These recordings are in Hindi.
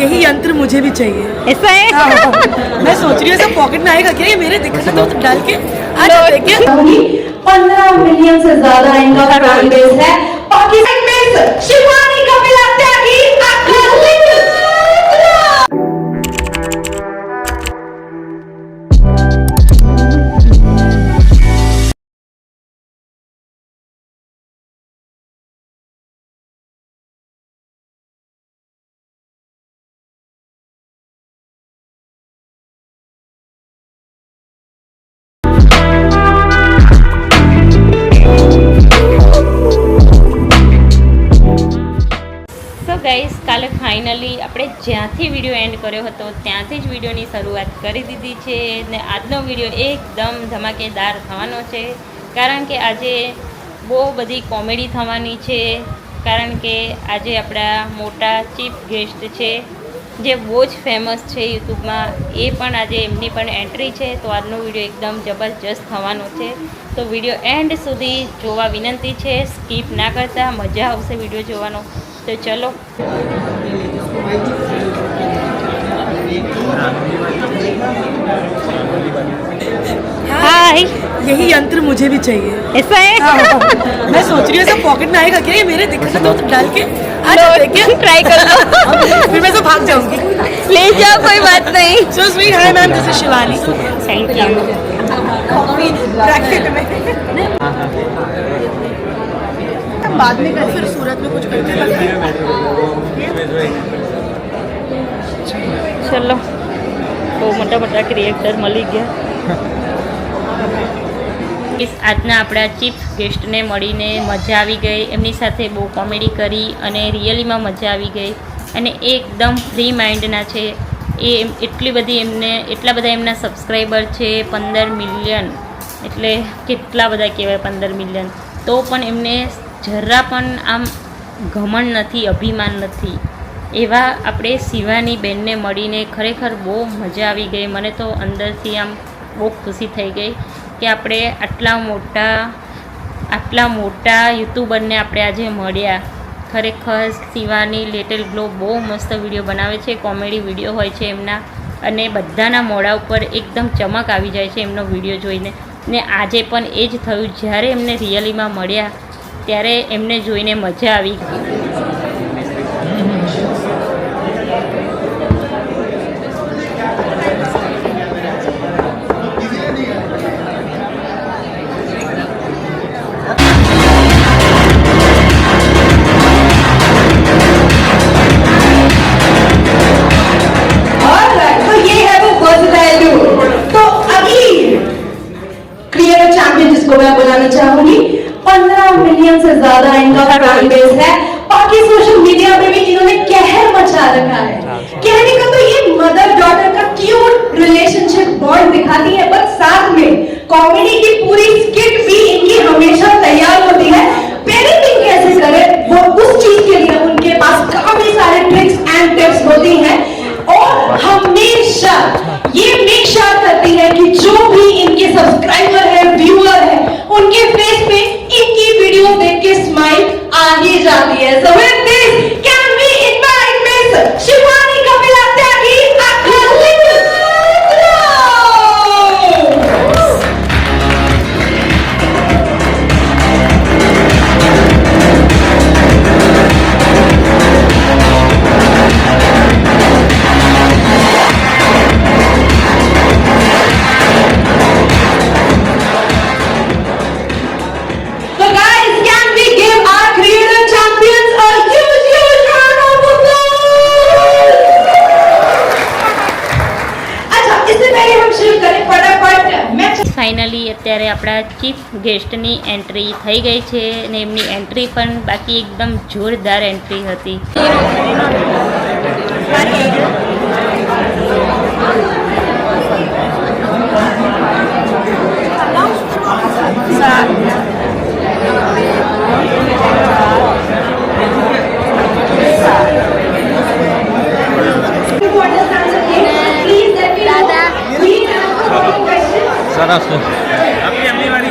यही यंत्र मुझे भी चाहिए। ऐसा है? हाँ, मैं सोच रही हूँ ऐसा पॉकेट में आएगा क्या ये मेरे दिक्कत तो डाल के पंद्रह मिलियन से ज़्यादा इनका फ़ैन बेस है। पाकिस्तान में शिवानी ફાઇનલી આપણે જ્યાંથી વીડિયો એન્ડ કર્યો હતો, ત્યાંથી જ વિડીયોની શરૂઆત કરી દીધી છે ને આજનો વીડિયો એકદમ ધમાકેદાર થવાનો છે. કારણ કે આજે બહુ બધી કોમેડી થવાની છે. કારણ કે આજે આપણા મોટા ચીફ ગેસ્ટ છે, જે બહુ જ ફેમસ છે યુટ્યુબમાં, એ પણ આજે એમની પણ એન્ટ્રી છે. તો આજનો વીડિયો એકદમ જબરજસ્ત થવાનો છે. તો વીડિયો એન્ડ સુધી જોવા વિનંતી છે. સ્કીપ ના કરતા, મજા આવશે વીડિયો જોવાનો. તો ચલો. हाय यही यंत्र मुझे भी चाहिए। ऐसा है? हाँ, मैं सोच रही हूँ ऐसा पॉकेट में आएगा क्या? ये मेरे दिखने तो डाल के हैं ट्राई कर लो। फिर मैं तो भाग जाऊँगी। ले जाओ कोई बात नहीं। So sweet hi ma'am this is Shivani thank you बाद में कर फिर सूरत में कुछ करके ચલો. બહુ મોટા મોટા ક્રિએટર મળી ગયા. આજના આપણા ચીફ ગેસ્ટને મળીને મજા આવી ગઈ. એમની સાથે બહુ કોમેડી કરી અને રિયલીમાં મજા આવી ગઈ. અને એ એકદમ ફ્રી માઇન્ડના છે. એ એટલી બધી એમને, એટલા બધા એમના સબસ્ક્રાઈબર છે, પંદર મિલિયન એટલે કેટલા બધા કહેવાય પંદર મિલિયન તો પણ એમને જરા પણ આમ ઘમંડ નથી, અભિમાન નથી. એવા આપણે શિવાની બેનને મળીને ખરેખર બહુ મજા આવી ગઈ. મને તો અંદરથી આમ બહુ ખુશી થઈ ગઈ કે આપણે આટલા મોટા આટલા મોટા યુટ્યુબરને આપણે આજે મળ્યા. ખરેખર શિવાની લિટલ ગ્લો બહુ મસ્ત વીડિયો બનાવે છે કોમેડી વીડિયો હોય છે એમના. અને બધાના મોડા ઉપર એકદમ ચમક આવી જાય છે એમનો વીડિયો જોઈને. ને આજે પણ એ જ થયું. જ્યારે એમને રિયલીમાં મળ્યા ત્યારે એમને જોઈને મજા આવી Alright, ज़्यादा इनका फ़ैन है। बाकी सोशल मीडिया पे भी इन्होंने कहर मचा रखा है। कहने का तो ये मदर डॉटर का क्यूट रिलेशनशिप बॉन्ड दिखाती है बट साथ में कॉमेडी की पूरी स्किट भी इनकी हमेशा तैयार होती है। पेरेंटिंग कैसे करें, वो उस चीज़ के लिए उनके पास काफ़ी सारे ट्रिक्स एंड टिप्स होती हैं। और हमेशा ये मेक श्योर करती है कि जो भी इनके सब्सक्राइबर है व्यूअर है, उनके फेस पे इनकी वीडियो देख के स्माइल आगे जाती है। So with this can we invite finally અત્યારે આપણા ચીફ ગેસ્ટની એન્ટ્રી થઈ ગઈ છે અને એમની એન્ટ્રી પણ બાકી એકદમ જોરદાર એન્ટ્રી હતી. to তারা আপনি আপনি বাড়ি?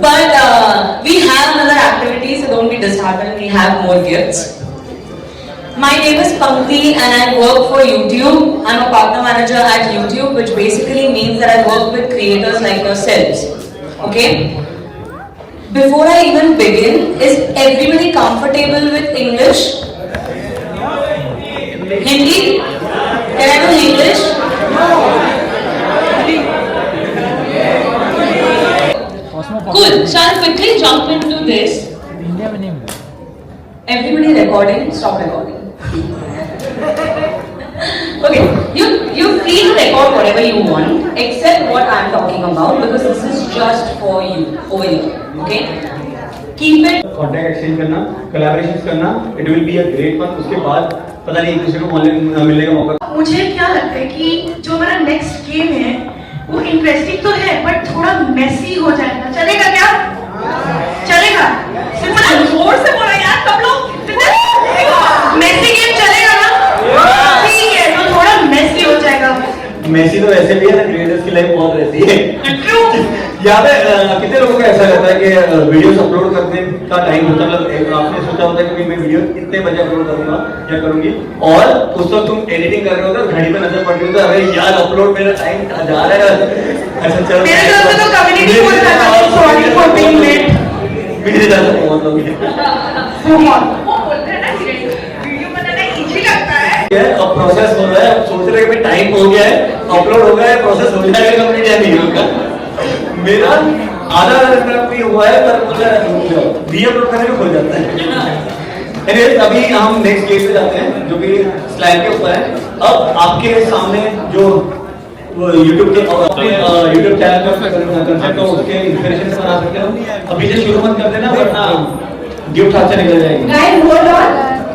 but uh, we have another activity so don't be disheartened we have more gifts my name is Pankti and I work for YouTube. I'm a partner manager at YouTube, which basically means that I work with creators like yourselves. Okay? Before I even begin, is everybody comfortable with English? Hindi? Can I do English? Cool. Shall I quickly jump into this? Everybody recording, stop recording. okay, you you free to record whatever you want, except what I'm talking about, because this is just for you over here. Okay? Keep it contact exchange करना कोलैबोरेशन करना it will be a great fun उसके बाद पता नहीं एक दूसरे को ऑनलाइन मिलने का मौका मुझे क्या लगता है कि जो हमारा नेक्स्ट गेम है वो इंटरेस्टिंग तो है बट थोड़ा मेसी हो जाएगा चलेगा क्या चलेगा सिंपल ज़ोर से बोला यार सब लोग मेसी गेम चलेगा ना ठीक है तो थोड़ा मेसी हो जाएगा मेसी तो ऐसे भी है ना क्रिएटर्स की लाइफ बहुत रहती है क्यों यहाँ पे कितने लोगों का ऐसा रहता है कि वीडियोस अपलोड करने का टाइम होता है मतलब आपने सोचा होता है कि मैं वीडियो इतने बजे अपलोड करूँगा या करूँगी और उस वक्त तुम एडिटिंग कर रहे होते हो घड़ी पे नज़र पड़ रही होती है अरे यार अपलोड मेरा टाइम जा रहा है। अच्छा चलो मेरे तो community बोल रहा था, sorry for being late. मेरे लोग वो बोलते हैं ना वीडियो बनाना इजी लगता है। है अब प्रोसेस हो रहा है। सोच रहे हैं कि टाइम हो गया है अपलोड हो गया है प्रोसेस हो जाएगा कंप्लीट या नहीं होगा। मेरा आधा मिनट भी हुआ है पर मुझे वी अपलोड करने में खो जाता है अभी हम नेक्स्ट गेम पे जाते हैं जो कि स्लाइड के ऊपर है अब आपके सामने जो यूट्यूब के यूट्यूब चैनल हो उसके इंस्पिरेशन से बना सकते हो अभी से शुरू मत कर देना वरना गिफ्ट हाथ से निकल जाएगी Guys, hold on.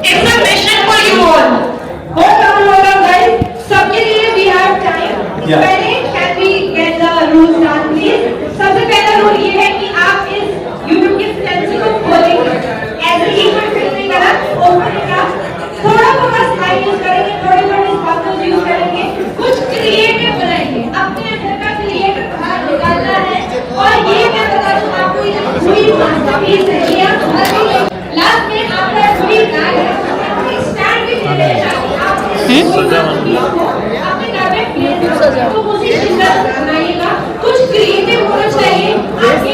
It's a mission for you all. Hold on, hold on, guys. सबके लिए have time. Yeah. पहले can we get the rules done, please? सबसे ये है कि आप इस YouTube के stencil को खोलेंगे. ऐसे ही फिर नहीं करना. Open it थोड़ा थोड़ा स्लाइड यूज़ करेंगे, थोड़े थोड़े स्पार्कल्स यूज़ करेंगे. कुछ क्रिएटिव बनाएँगे. अपने अंदर का क्रिएटिव बाहर निकालना है. और ये मैं बता दूँ आपको ये पूरी मास्टरपीस है. ये आप लास्ट में आपका पूरी गाय है. स्टैंड भी दे देना. आपने अपने घर में क्रिएटिव तो उसी शिद्दत से बनाइएगा. कुछ क्रिएटिव होना चाहिए. आपके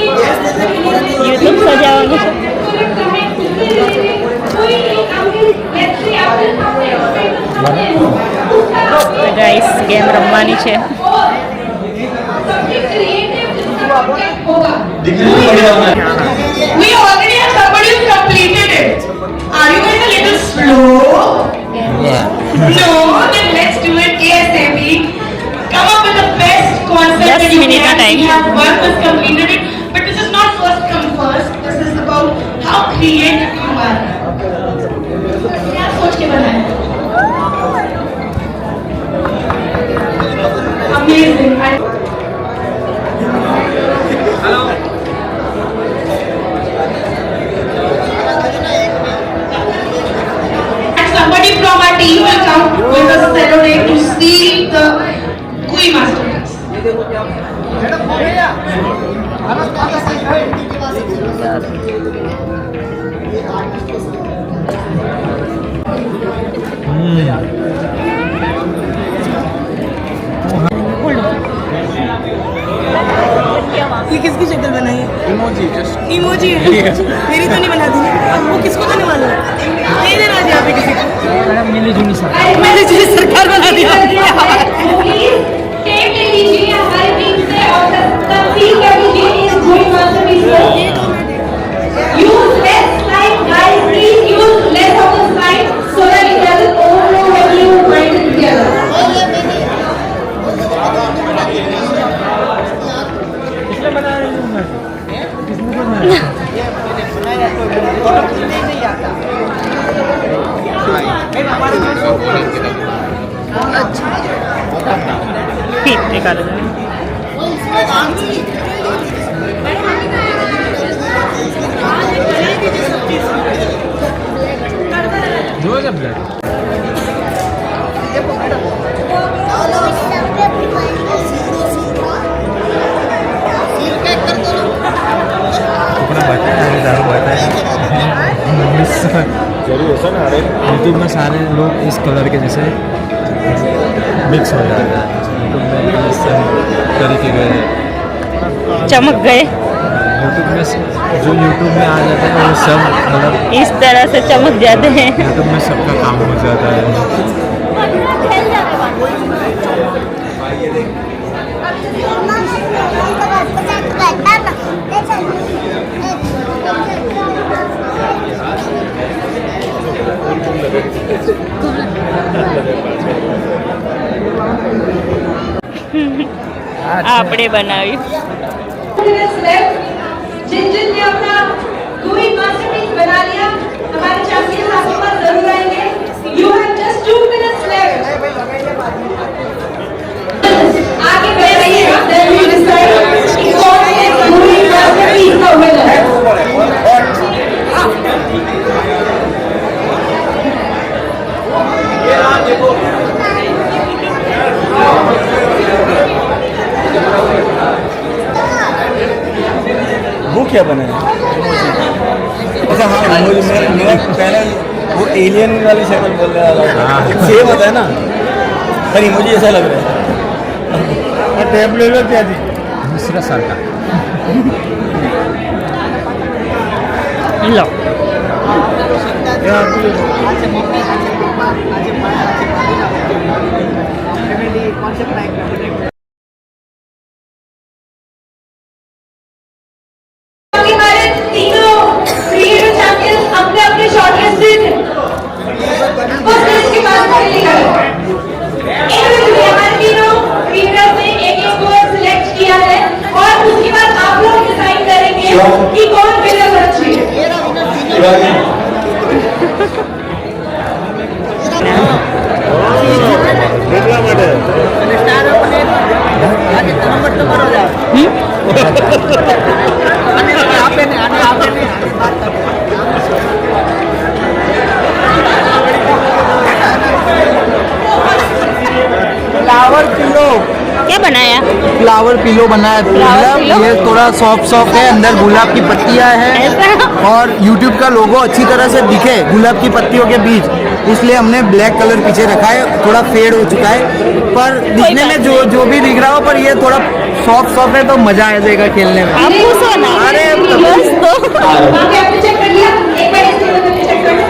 YouTube सजाओगे? कोई एक आपके let's say आपके सामने सामने उसका તો ગાઈસ ગેમ રમવાની છે We already have somebody who completed it. Are you guys a little slow? Yeah. No, then let's do it ASAP. Come up with the best concept that you can. We have one who's completed it, but this is not first come first. This is about how creative you are. ये किसकी शक्ल बनाई है? इमोजी जस्ट इमोजी मेरी तो नहीं बना दी वो किसको देने वाला है दे देना आज यहाँ पे किसी को। मिली जुली सरकार बना दिया Please take ले लीजिए हमारे टीम से और तस्वीर क्या ब्लड यूट्यूब में सारे लोग इस कलर के जैसे मिक्स हो जाते हैं। यूट्यूब में इस तरीके के चमक गए। यूट्यूब में से- जो यूट्यूब में आ जाते हैं वो सब मतलब इस तरह से चमक जाते हैं यूट्यूब में सबका काम हो जाता है આ આપણે બનાવ્યું minutes left. जिन जिन ने अपना कोई मास्टरपीस बना लिया, हमारे चैंपियन आपके पास ज़रूर आएँगे। You have just two minutes left आगे बढ़ रहिएगा देन वी डिसाइड कौन है कोई मास्टरपीस का विनर वो क्या बना है अच्छा हाँ मुझे मेरा मेरा पहले वो एलियन वाली शक्ल बोल रहा था सेम होता है ना पर मुझे ऐसा लग रहा है। टैब ले लो क्या जी दूसरा साल का। बनाया फ्लावर पिलो बनाया pillow? ये थोड़ा सॉफ्ट सॉफ्ट है अंदर गुलाब की पत्तियाँ हैं? और YouTube का लोगो अच्छी तरह से दिखे गुलाब की पत्तियों के बीच। इसलिए हमने ब्लैक कलर पीछे रखा है थोड़ा फेड हो चुका है। पर दिखने में जो जो भी दिख रहा हो पर ये थोड़ा सॉफ्ट सॉफ्ट है तो मज़ा आ जाएगा खेलने में। हो। अरे, बस तो। बाकी आपने चेक कर लिया? एक बार इस टेबल पे चेक कर लो।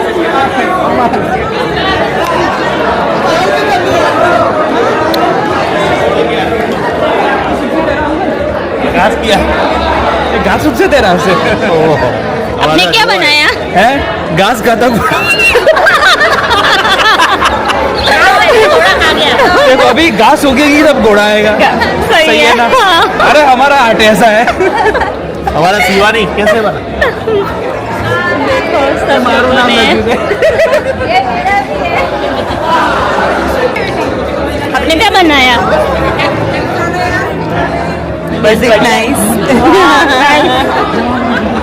घास किया। घास उससे तेरा से आपने क्या बनाया? है? घास खत्म देखो अभी घास उगेगी तब घोड़ा आएगा। सही सही है ना? हाँ। अरे हमारा आर्ट ऐसा है। हमारा शिवानी कैसे बना? देखो सब आपने क्या बनाया? नाइस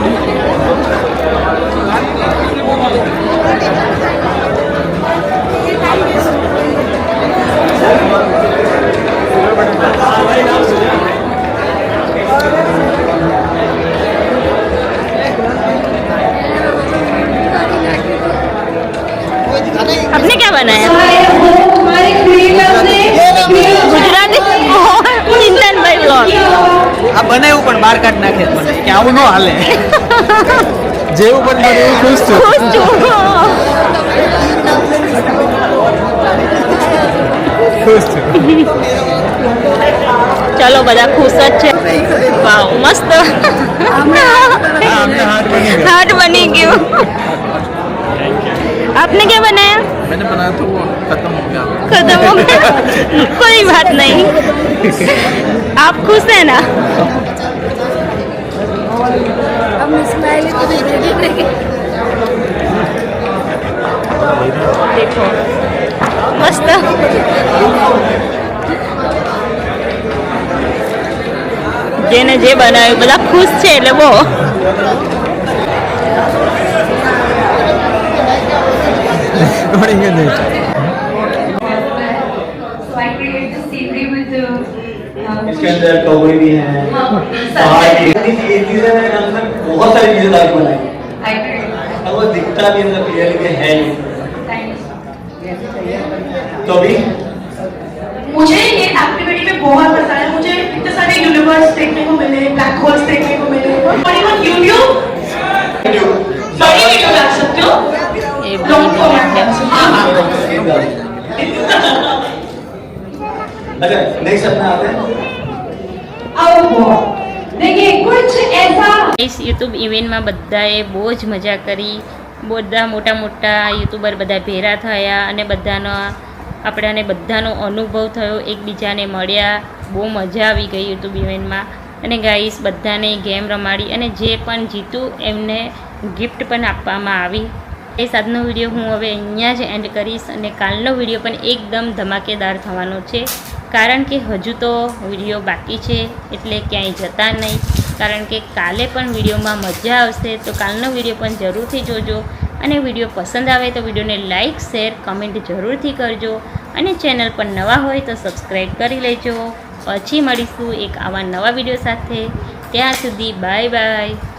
आपने क्या बनाया हमारे क्रिएटर्स ने ગુજરાતી ચિંતનભાઈ બ્લોગ આ બનાવ્યું પણ બહાર કાઢ નાખે મને કે આવું ન હાલે જેવું પણ બને એવું ખુશ છું ખુશ છું ખુશ છું ચલો બધા ખુશ જ છે વાવ મસ્ત અમને હાથ બની ગયો हार्ट बनी गयो आपने क्या बनाया मैंने बनाया तो वो खत्म हो गया खत्म हो गया कोई बात नहीं आप खुश हैं ना देखो मस्त જેને જે બનાવ્યું બધા ખુશ છે એટલે બહુ पड़ेंगे नहीं So उसके अंदर कौवे भी हैं। हाँ। बहुत सारी चीज़ें दाल बनाई अब वो दिखता भी अंदर क्लियर के है नहीं। तो भी? मुझे ये एक्टिविटी में बहुत पसंद है मुझे इतने सारे यूनिवर्स देखने को मिले ब्लैक होल्स देखने को मिले। और इवन यूट्यूब बड़ी वीडियो ला सकते हो। लॉन्ग फॉर्मेट हाँ, हाँ, अच्छा नेक्स्ट अपना आते हैं। યુટ્યુબ ઇવેન્ટમાં બધાએ બહુ જ મજા કરી બધા મોટા મોટા યુટ્યુબર બધા ભેરા થયા અને બધાનો આપણાને બધાનો અનુભવ થયો એકબીજાને મળ્યા બહુ મજા આવી ગઈ યુટ્યુબ ઇવેન્ટમાં અને ગાઈસ બધાને ગેમ રમાડી અને જે પણ જીતું એમને ગિફ્ટ પણ આપવામાં આવી એ આજનો વીડિયો હું હવે અહીંયા જ એન્ડ કરીશ અને કાલનો વીડિયો પણ એકદમ ધમાકેદાર થવાનો છે. કારણ કે હજુ તો વીડિયો બાકી છે એટલે ક્યાંય જતા નહીં. કારણ કે કાલે પણ વિડીયોમાં મજા આવશે, તો કાલનો વીડિયો પણ જરૂરથી જોજો. અને વીડિયો પસંદ આવે તો વિડીયોને લાઇક શેર, કમેન્ટ જરૂરથી કરજો. અને ચેનલ પર નવા હોય તો સબસ્ક્રાઈબ કરી લેજો. પછી મળીશું એક આવા નવા વીડિયો સાથે. ત્યાં સુધી બાય બાય.